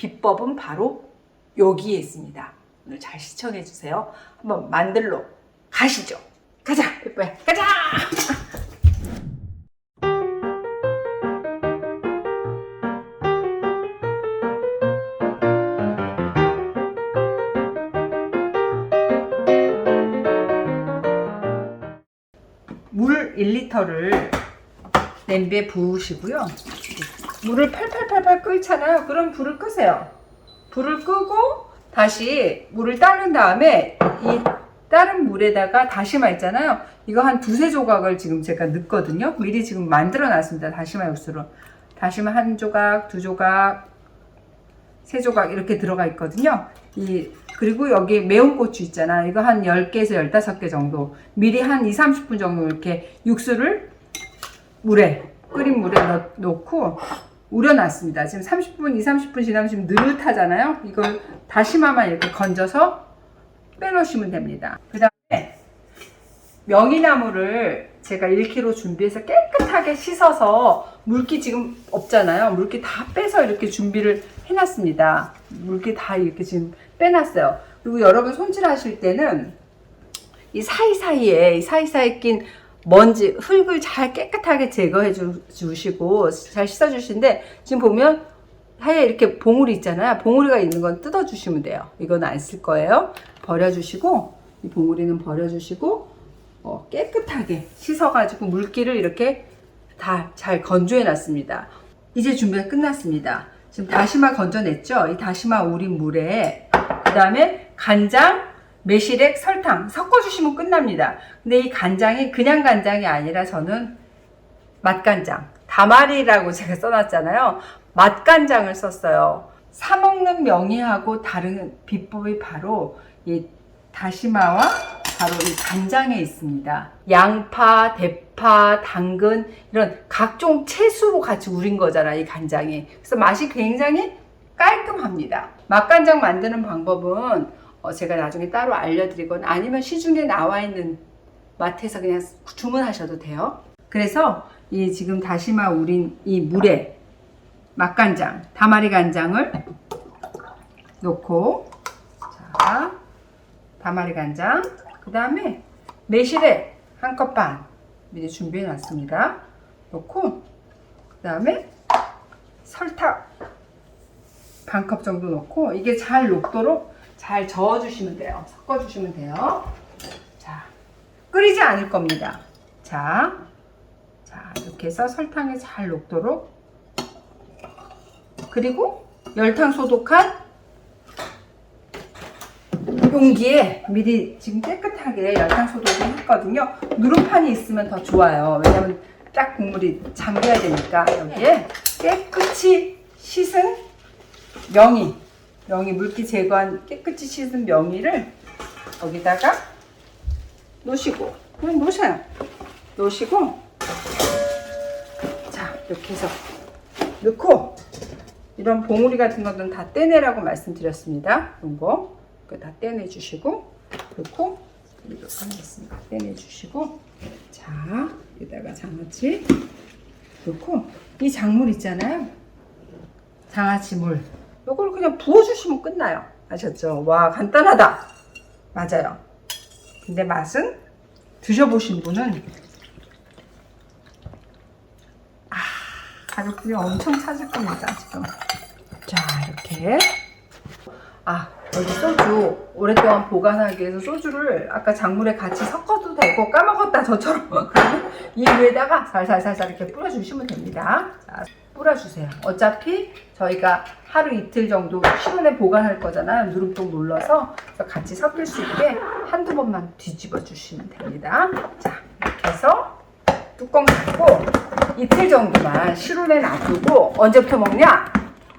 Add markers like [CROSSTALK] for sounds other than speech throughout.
비법은 바로 여기에 있습니다. 오늘 잘 시청해 주세요. 한번 만들러 가시죠. 가자, 예뻐요. 가자! 물 1리터를 냄비에 부으시고요. 물을 팔팔팔팔 끓잖아요. 그럼 불을 끄세요. 불을 끄고 다시 물을 따른 다음에 이 다른 물에다가 다시마 있잖아요. 이거 한 두세 조각을 지금 제가 넣거든요. 미리 지금 만들어 놨습니다. 다시마 육수로. 다시마 한 조각, 두 조각, 세 조각 이렇게 들어가 있거든요. 이 그리고 여기 매운 고추 있잖아. 이거 한 10개에서 15개 정도. 미리 한 2, 30분 정도 이렇게 육수를 물에 끓인 물에 넣, 넣고 우려놨습니다. 지금 30분, 2, 30분 지나면 지금 느긋하잖아요. 이걸 다시마만 이렇게 건져서 빼놓으시면 됩니다. 그 다음에 명이나무를 제가 1kg 준비해서 깨끗하게 씻어서 물기 지금 없잖아요. 물기 다 빼서 이렇게 준비를 해놨습니다. 물기 다 이렇게 지금 빼놨어요. 그리고 여러분 손질하실 때는 이 사이사이에 이 사이사이에 낀 먼지, 흙을 잘 깨끗하게 제거해 주, 주시고 잘 씻어 주시는데 지금 보면 사이에 이렇게 봉우리 있잖아요. 봉우리가 있는 건 뜯어 주시면 돼요. 이건 안 쓸 거예요. 버려 주시고 이 봉우리는 버려 주시고 어, 깨끗하게 씻어 가지고 물기를 이렇게 다 잘 건조해 놨습니다. 이제 준비가 끝났습니다. 지금 다시마 건져냈죠? 이 다시마 우린 물에 그 다음에 간장, 매실액, 설탕 섞어주시면 끝납니다. 근데 이 간장이 그냥 간장이 아니라 저는 맛간장, 다말이라고 [LAUGHS] 제가 써놨잖아요. 맛간장을 썼어요. 사먹는 명이하고 다른 비법이 바로 이 다시마와 바로 이 간장에 있습니다. 양파, 대파, 당근 이런 각종 채소로 같이 우린 거잖아 이 간장이. 그래서 맛이 굉장히 깔끔합니다. 맛간장 만드는 방법은 어, 제가 나중에 따로 알려드리거나 아니면 시중에 나와 있는 마트에서 그냥 주문하셔도 돼요. 그래서 이 지금 다시마 우린 이 물에 맛간장, 다마리 간장을 넣고 자 다마리 간장 그 다음에 매실액 한 컵 반 미리 준비해 놨습니다. 넣고 그 다음에 설탕 반 컵 정도 넣고 이게 잘 녹도록 잘 저어주시면 돼요. 섞어주시면 돼요. 자, 끓이지 않을 겁니다. 자, 자 이렇게 해서 설탕이 잘 녹도록 그리고 열탕 소독한 용기에 미리 지금 깨끗하게 열탕 소독을 했거든요. 누름판이 있으면 더 좋아요. 왜냐면 딱 국물이 잠겨야 되니까 여기에 깨끗이 씻은 명이 명이 물기 제거한 깨끗이 씻은 명이를 여기다가 놓으시고 그냥 놓으셔요. 놓으시고 자 이렇게 해서 넣고 이런 봉우리 같은 것들은 다 떼내라고 말씀드렸습니다. 이런 거. 그거 다 떼내 주시고 넣고 이거 하겠습니다. 떼내 주시고 자 여기다가 장아찌 넣고 이 작물 있잖아요. 장아찌 물 요걸 그냥 부어주시면 끝나요. 아셨죠? 와 간단하다. 맞아요. 근데 맛은 드셔보신 분은 아 가족들이 엄청 찾을 겁니다 지금. 자 이렇게 아 여기 소주 오랫동안 보관하기 위해서 소주를 아까 작물에 같이 섞어도 되고 까먹었다 저처럼 [LAUGHS] 이 위에다가 살살살살 이렇게 뿌려주시면 됩니다. 자, 뿌려주세요. 어차피 저희가 하루 이틀 정도 실온에 보관할 거잖아요. 누름통 눌러서 같이 섞일 수 있게 한두 번만 뒤집어 주시면 됩니다. 자 이렇게 해서 뚜껑 닫고 이틀 정도만 실온에 놔두고 언제부터 먹냐?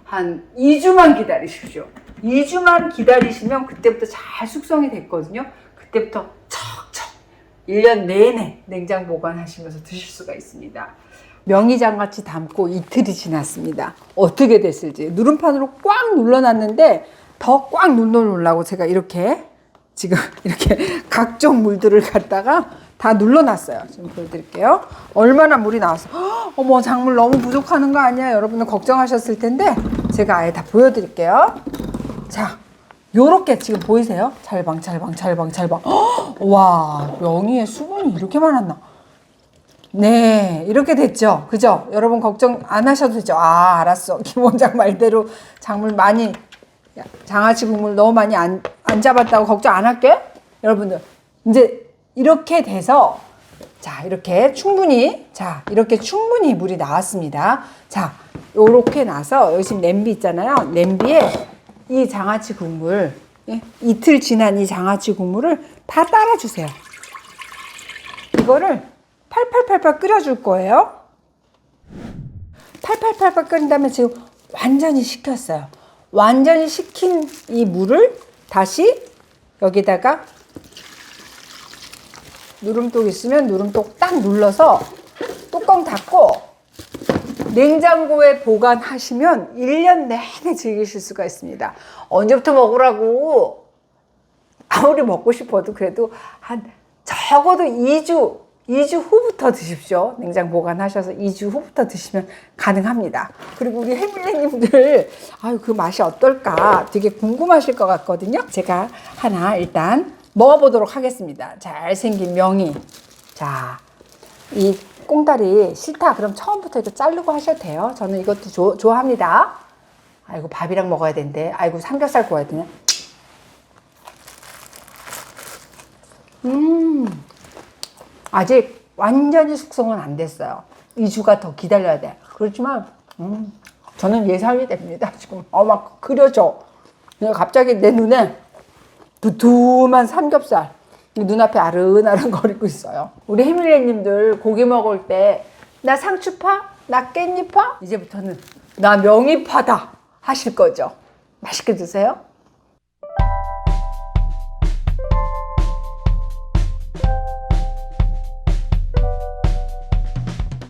한 2주만 기다리십시오. 2주만 기다리시면 그때부터 잘 숙성이 됐거든요. 그때부터 척척 1년 내내 냉장 보관하시면서 드실 수가 있습니다. 명이장같이 담고 이틀이 지났습니다. 어떻게 됐을지 누름판으로 꽉 눌러놨는데 더 꽉 눌러놓으려고 제가 이렇게 지금 [LAUGHS] 이렇게 각종 물들을 갖다가 다 눌러놨어요. 지금 보여드릴게요. 얼마나 물이 나왔어. 헉, [GASPS] 어머 작물 너무 부족하는 거 아니야? 여러분들 걱정하셨을 텐데 제가 아예 다 보여드릴게요. 자, 요렇게 지금 보이세요? 잘방, 잘방, 잘방, 잘방. 헉! 와, 명이에 수분이 이렇게 많았나? 네, 이렇게 됐죠. 그죠? 여러분 걱정 안 하셔도 되죠. 아, 알았어. [LAUGHS] 김 원장 말대로 작물 많이, 야, 장아찌 국물 너무 많이 안, 안 잡았다고 걱정 안 할게. 여러분들, 이제 이렇게 돼서, 자, 이렇게 충분히, 자, 이렇게 충분히 물이 나왔습니다. 자, 요렇게 나서, 여기 지금 냄비 있잖아요. 냄비에 이 장아찌 국물, 예? 이틀 지난 이 장아찌 국물을 다 따라주세요. 이거를 팔팔팔팔 끓여줄 거예요. 팔팔팔팔 끓인 다음에 지금 완전히 식혔어요. 완전히 식힌 이 물을 다시 여기다가 누름독 있으면 누름독 딱 눌러서 뚜껑 닫고 냉장고에 보관하시면 1년 내내 즐기실 수가 있습니다. 언제부터 먹으라고? 아무리 먹고 싶어도 그래도 한 적어도 2주, 2주 후부터 드십시오. 냉장 보관하셔서 2주 후부터 드시면 가능합니다. 그리고 우리 해밀레님들, 아유, 그 맛이 어떨까 되게 궁금하실 것 같거든요. 제가 하나 일단 먹어보도록 하겠습니다. 잘생긴 명이. 자, 이 꽁다리 싫다. 그럼 처음부터 이거 자르고 하셔도 돼요. 저는 이것도 조, 좋아합니다. 아이고, 밥이랑 먹어야 되는데. 아이고, 삼겹살 구워야 되네. 음, 아직 완전히 숙성은 안 됐어요. 2주가 더 기다려야 돼. 그렇지만, 음, 저는 예상이 됩니다. [LAUGHS] 지금, 어, 막 그려져. 그냥 갑자기 내 눈에 두툼한 삼겹살. 이 눈앞에 아른아른 [LAUGHS] 거리고 있어요. 우리 해밀레님들 고기 먹을 때, 나 상추파? 나 깻잎파? 이제부터는 나 명이파다. 하실 거죠. 맛있게 드세요.